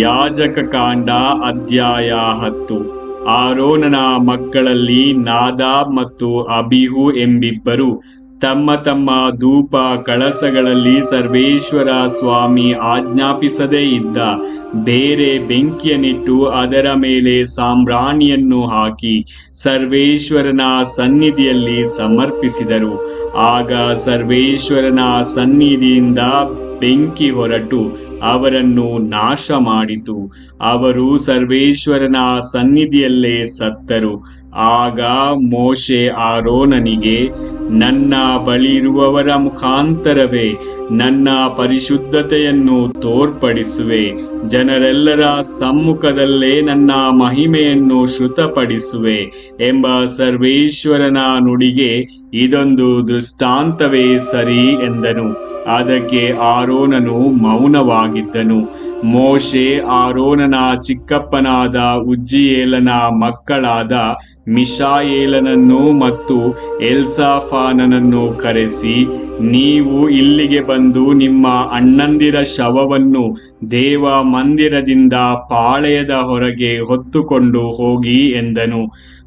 ಯಾಜಕ ಕಾಂಡ ಅಧ್ಯಾಯ ಹತ್ತು ಆರೋನನ ಮಕ್ಕಳಲ್ಲಿ ನಾದಾ ಮತ್ತು ಅಬಿಹು ಎಂಬಿಬ್ಬರು. ತಮ್ಮ ತಮ್ಮ ಧೂಪ ಕಳಸಗಳಲ್ಲಿ ಸರ್ವೇಶ್ವರ ಸ್ವಾಮಿ ಆಜ್ಞಾಪಿಸದೇ ಇದ್ದ. ಬೇರೆ ಬೆಂಕಿಯನ್ನಿಟ್ಟು ಅದರ ಮೇಲೆ ಸಾಂಬ್ರಾಣಿಯನ್ನು ಹಾಕಿ ಸರ್ವೇಶ್ವರನ ಸನ್ನಿಧಿಯಲ್ಲಿ ಸಮರ್ಪಿಸಿದರು. ಆಗ ಸರ್ವೇಶ್ವರನ ಸನ್ನಿಧಿಯಿಂದ ಬೆಂಕಿ ಹೊರಟು. ಅವರನ್ನು ನಾಶ ಮಾಡಿತು ಅವರು ಸರ್ವೇಶ್ವರನ ಸನ್ನಿಧಿಯಲ್ಲೇ ಸತ್ತರು. ಆಗ ಮೋಶೆ ಆರೋನನಿಗೆ ನನ್ನ ಬಳಿ ಇರುವವರ ಮುಖಾಂತರವೇ ನನ್ನ ಪರಿಶುದ್ಧತೆಯನ್ನು ತೋರ್ಪಡಿಸುವೆ. ಜನರೆಲ್ಲರ ಸಮ್ಮುಖದಲ್ಲೇ ನನ್ನ ಮಹಿಮೆಯನ್ನು ಶ್ರುತಪಡಿಸುವೆ ಎಂಬ ಸರ್ವೇಶ್ವರನ ನುಡಿಗೆ ಇದೊಂದು ದೃಷ್ಟಾಂತವೇ ಸರಿ ಎಂದನು. ಅದಕ್ಕೆ ಆರೋನನು ಮೌನವಾಗಿದ್ದನು. ಮೋಶೆ ಆರೋನನ ಚಿಕ್ಕಪ್ಪನಾದ ಉಜ್ಜಿಯೇಲನ ಮಕ್ಕಳಾದ ಮಿಶಾಯೇಲನನ್ನು ಮತ್ತು ಎಲ್ಸಾಫಾನನನ್ನು ಕರೆಸಿ, ನೀವು ಇಲ್ಲಿಗೆ ಬಂದು ನಿಮ್ಮ ಅಣ್ಣಂದಿರ ಶವವನ್ನು ದೇವ ಮಂದಿರದಿಂದ ಪಾಳೆಯದ ಹೊರಗೆ ಹೊತ್ತುಕೊಂಡು ಹೋಗಿ ಎಂದನು.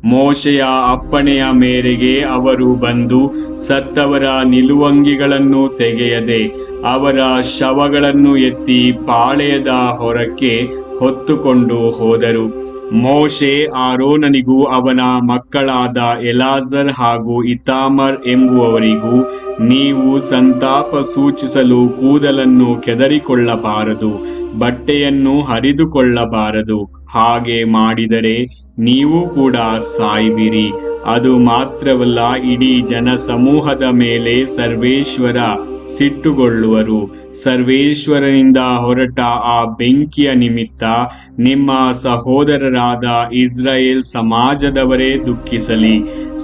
ಮೋಶೆಯ ಅಪ್ಪಣೆಯ ಮೇರೆಗೆ ಅವರು ಬಂದು ಸತ್ತವರ ನಿಲುವಂಗಿಗಳನ್ನು ತೆಗೆಯದೆ, ಅವರ ಶವಗಳನ್ನು ಎತ್ತಿ ಪಾಳೆಯದ ಹೊರಕ್ಕೆ ಹೊತ್ತುಕೊಂಡು ಹೋದರು. ಮೋಶೆ ಆರೋನನಿಗೂ ಅವನ ಮಕ್ಕಳಾದ ಎಲಾಜರ್ ಹಾಗೂ ಇತಾಮರ್ ಎಂಬುವವರಿಗೂ ನೀವು ಸಂತಾಪ ಸೂಚಿಸಲು ಕೂದಲನ್ನು ಕೆದರಿಕೊಳ್ಳಬಾರದು, ಬಟ್ಟೆಯನ್ನು ಹರಿದುಕೊಳ್ಳಬಾರದು. ಹಾಗೆ ಮಾಡಿದರೆ ನೀವು ಕೂಡ ಸಾಯ್ಬಿರಿ ಅದು ಮಾತ್ರವಲ್ಲ, ಇಡೀ ಜನಸಮೂಹದ ಮೇಲೆ ಸರ್ವೇಶ್ವರ ಸಿಟ್ಟುಗೊಳ್ಳುವರು. ಸರ್ವೇಶ್ವರನಿಂದ ಹೊರಟ ಆ ಬೆಂಕಿಯ ನಿಮಿತ್ತ ನಿಮ್ಮ ಸಹೋದರರಾದ ಇಸ್ರಾಯೇಲ್ ಸಮಾಜದವರೇ ದುಃಖಿಸಲಿ.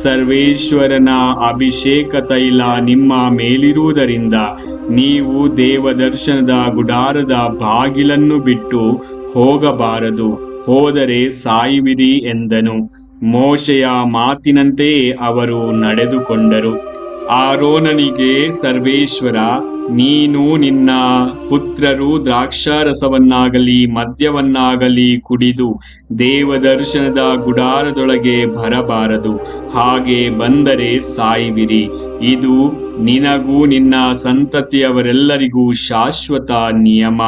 ಸರ್ವೇಶ್ವರನ ಅಭಿಷೇಕ ತೈಲ ನಿಮ್ಮ ಮೇಲಿರುವುದರಿಂದ ನೀವು ದೇವದರ್ಶನದ ಗುಡಾರದ ಬಾಗಿಲನ್ನು ಬಿಟ್ಟು ಹೋಗಬಾರದು. ಹೋದರೆ ಸಾಯುವಿರಿ ಎಂದನು. ಮೋಶೆಯ ಮಾತಿನಂತೆಯೇ ಅವರು ನಡೆದುಕೊಂಡರು. ಆರೋನನಿಗೆ, ಸರ್ವೇಶ್ವರ, ನೀನು ನಿನ್ನ ಪುತ್ರರು ದ್ರಾಕ್ಷಾರಸವನ್ನಾಗಲಿ, ಮದ್ಯವನ್ನಾಗಲಿ ಕುಡಿದು ದೇವದರ್ಶನದ ಗುಡಾರದೊಳಗೆ ಬರಬಾರದು. ಹಾಗೆ ಬಂದರೆ ಸಾಯುವಿರಿ. ಇದು ನಿನಗೂ ನಿನ್ನ ಸಂತತಿಯವರೆಲ್ಲರಿಗೂ ಶಾಶ್ವತ ನಿಯಮ.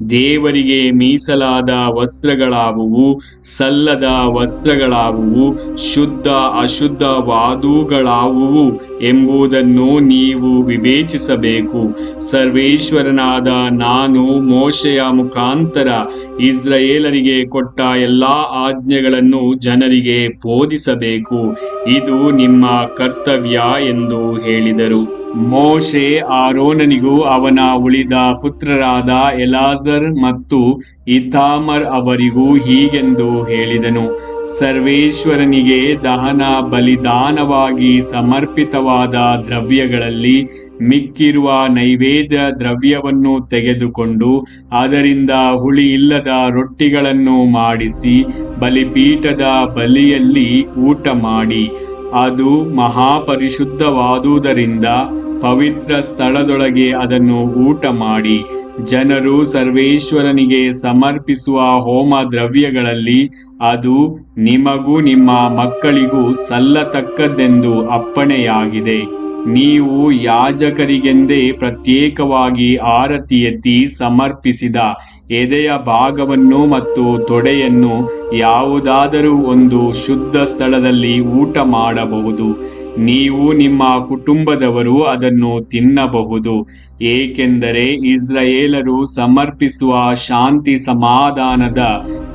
ದೇವರಿಗೆ ಮೀಸಲಾದ ವಸ್ತ್ರಗಳಾವುವು ಸಲ್ಲದ ವಸ್ತ್ರಗಳಾವುವು ಶುದ್ಧ ಅಶುದ್ಧವಾದುಗಳಾವುವು ಎಂಬುದನ್ನು ನೀವು ವಿವೇಚಿಸಬೇಕು. ಸರ್ವೇಶ್ವರನಾದ ನಾನು ಮೋಶೆಯ ಮುಖಾಂತರ ಇಸ್ರಾಯೇಲರಿಗೆ ಕೊಟ್ಟ ಎಲ್ಲಾ ಆಜ್ಞೆಗಳನ್ನು ಜನರಿಗೆ ಬೋಧಿಸಬೇಕು. ಇದು ನಿಮ್ಮ ಕರ್ತವ್ಯ ಎಂದು ಹೇಳಿದರು. ಮೋಶೆ ಆರೋನನಿಗೂ ಅವನ ಉಳಿದ ಪುತ್ರರಾದ ಎಲಾಜರ್ ಮತ್ತು ಇಥಾಮರ್ ಅವರಿಗೂ ಹೀಗೆಂದು ಹೇಳಿದನು. ಸರ್ವೇಶ್ವರನಿಗೆ ದಹನ ಬಲಿದಾನವಾಗಿ ಸಮರ್ಪಿತವಾದ ದ್ರವ್ಯಗಳಲ್ಲಿ ಮಿಕ್ಕಿರುವ ನೈವೇದ್ಯ ದ್ರವ್ಯವನ್ನು ತೆಗೆದುಕೊಂಡು ಅದರಿಂದ ಹುಳಿ ಇಲ್ಲದ ರೊಟ್ಟಿಗಳನ್ನು ಮಾಡಿಸಿ ಬಲಿಪೀಠದ ಬಲಿಯಲ್ಲಿ ಊಟ ಮಾಡಿ. ಅದು ಮಹಾಪರಿಶುದ್ಧವಾದುದರಿಂದ ಪವಿತ್ರ ಸ್ಥಳದೊಳಗೆ ಅದನ್ನು ಊಟ ಮಾಡಿ. ಜನರು ಸರ್ವೇಶ್ವರನಿಗೆ ಸಮರ್ಪಿಸುವ ಹೋಮ ದ್ರವ್ಯಗಳಲ್ಲಿ ಅದು ನಿಮಗೂ ನಿಮ್ಮ ಮಕ್ಕಳಿಗೂ ಸಲ್ಲತಕ್ಕದ್ದೆಂದು ಅಪ್ಪಣೆಯಾಗಿದೆ. ನೀವು ಯಾಜಕರಿಗೆಂದೇ ಪ್ರತ್ಯೇಕವಾಗಿ ಆರತಿ ಎತ್ತಿ ಸಮರ್ಪಿಸಿದ ಎದೆಯ ಭಾಗವನ್ನು ಮತ್ತು ತೊಡೆಯನ್ನು ಯಾವುದಾದರೂ ಒಂದು ಶುದ್ಧ ಸ್ಥಳದಲ್ಲಿ ಊಟ ಮಾಡಬಹುದು. ನೀವು ನಿಮ್ಮ ಕುಟುಂಬದವರು ಅದನ್ನು ತಿನ್ನಬಹುದು. ಏಕೆಂದರೆ ಇಸ್ರಾಯೇಲರು ಸಮರ್ಪಿಸುವ ಶಾಂತಿ ಸಮಾಧಾನದ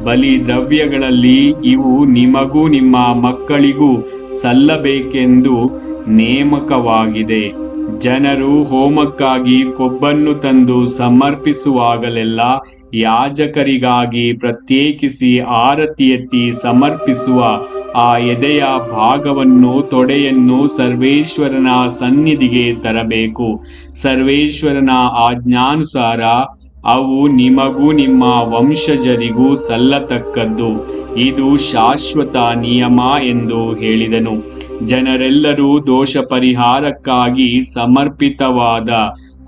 ಬಲಿ ದ್ರವ್ಯಗಳಲ್ಲಿ ಇವು ನಿಮಗೂ ನಿಮ್ಮ ಮಕ್ಕಳಿಗೂ ಸಲ್ಲಬೇಕೆಂದು ನೇಮಕವಾಗಿದೆ. ಜನರು ಹೋಮಕ್ಕಾಗಿ ಕೊಬ್ಬನ್ನು ತಂದು ಸಮರ್ಪಿಸುವಾಗಲೆಲ್ಲ ಯಾಜಕರಿಗಾಗಿ ಪ್ರತ್ಯೇಕಿಸಿ ಆರತಿ ಎತ್ತಿ ಸಮರ್ಪಿಸುವ ಆ ಎದೆಯ ಭಾಗವನ್ನು ತೊಡೆಯನ್ನು ಸರ್ವೇಶ್ವರನ ಸನ್ನಿಧಿಗೆ ತರಬೇಕು. ಸರ್ವೇಶ್ವರನ ಆಜ್ಞಾನುಸಾರ ಅವು ನಿಮಗೂ ನಿಮ್ಮ ವಂಶಜರಿಗೂ ಸಲ್ಲತಕ್ಕದ್ದು. ಇದು ಶಾಶ್ವತ ನಿಯಮ ಎಂದು ಹೇಳಿದನು. ಜನರೆಲ್ಲರೂ ದೋಷ ಪರಿಹಾರಕ್ಕಾಗಿ ಸಮರ್ಪಿತವಾದ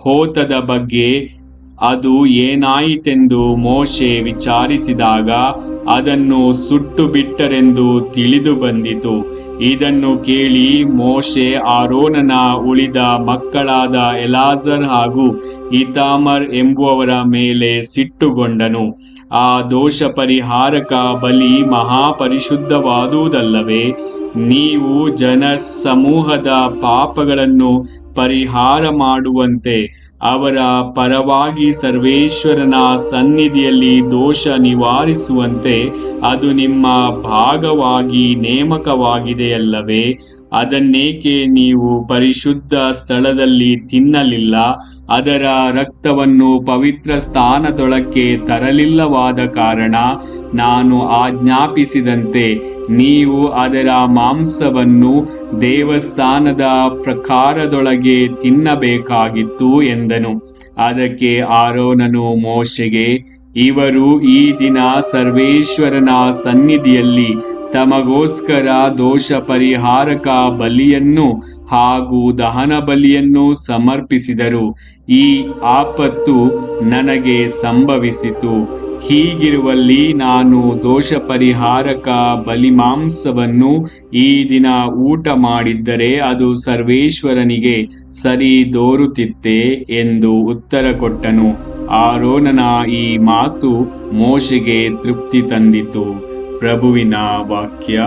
ಹೋತದ ಬಗ್ಗೆ ಅದು ಏನಾಯಿತೆಂದು ಮೋಶೆ ವಿಚಾರಿಸಿದಾಗ ಅದನ್ನು ಸುಟ್ಟು ಬಿಟ್ಟರೆಂದು ತಿಳಿದು ಬಂದಿತು. ಇದನ್ನು ಕೇಳಿ ಮೋಶೆ ಆರೋನನ ಉಳಿದ ಮಕ್ಕಳಾದ ಎಲಾಜರ್ ಹಾಗೂ ಇತಾಮರ್ ಎಂಬುವವರ ಮೇಲೆ ಸಿಟ್ಟುಗೊಂಡನು. ಆ ದೋಷ ಪರಿಹಾರಕ ಬಲಿ ಮಹಾಪರಿಶುದ್ಧವಾದುದಲ್ಲವೇ? ನೀವು ಜನ ಸಮೂಹದ ಪಾಪಗಳನ್ನು ಪರಿಹಾರ ಮಾಡುವಂತೆ ಅವರ ಪರವಾಗಿ ಸರ್ವೇಶ್ವರನ ಸನ್ನಿಧಿಯಲ್ಲಿ ದೋಷ ನಿವಾರಿಸುವಂತೆ ಅದು ನಿಮ್ಮ ಭಾಗವಾಗಿ ನೇಮಕವಾಗಿದೆಯಲ್ಲವೇ? ಅದನ್ನೇಕೆ ನೀವು ಪರಿಶುದ್ಧ ಸ್ಥಳದಲ್ಲಿ ತಿನ್ನಲಿಲ್ಲ? ಅದರ ರಕ್ತವನ್ನು ಪವಿತ್ರ ಸ್ಥಾನದೊಳಕ್ಕೆ ತರಲಿಲ್ಲವಾದ ಕಾರಣ ನಾನು ಆಜ್ಞಾಪಿಸಿದಂತೆ ನೀವು ಅದರ ಮಾಂಸವನ್ನು ದೇವಸ್ಥಾನದ ಪ್ರಕಾರದೊಳಗೆ ತಿನ್ನಬೇಕಾಗಿತ್ತು ಎಂದನು. ಅದಕ್ಕೆ ಆರೋನನು ಮೋಶೆಗೆ, ಇವರು ಈ ದಿನ ಸರ್ವೇಶ್ವರನ ಸನ್ನಿಧಿಯಲ್ಲಿ ತಮಗೋಸ್ಕರ ದೋಷ ಪರಿಹಾರಕ ಬಲಿಯನ್ನು ಹಾಗೂ ದಹನ ಬಲಿಯನ್ನು ಸಮರ್ಪಿಸಿದರು. ಈ ಆಪತ್ತು ನನಗೆ ಸಂಭವಿಸಿತು. ಹೀಗಿರುವಲ್ಲಿ ನಾನು ದೋಷ ಪರಿಹಾರಕ ಬಲಿಮಾಂಸವನ್ನು ಈ ದಿನ ಊಟ ಮಾಡಿದ್ದರೆ ಅದು ಸರ್ವೇಶ್ವರನಿಗೆ ಸರಿ ದೋರುತ್ತಿತ್ತೆ ಎಂದು ಉತ್ತರ ಕೊಟ್ಟನು. ಆರೋನನ ಈ ಮಾತು ಮೋಶೆಗೆ ತೃಪ್ತಿ ತಂದಿತು. ಪ್ರಭುವಿನ ವಾಕ್ಯ.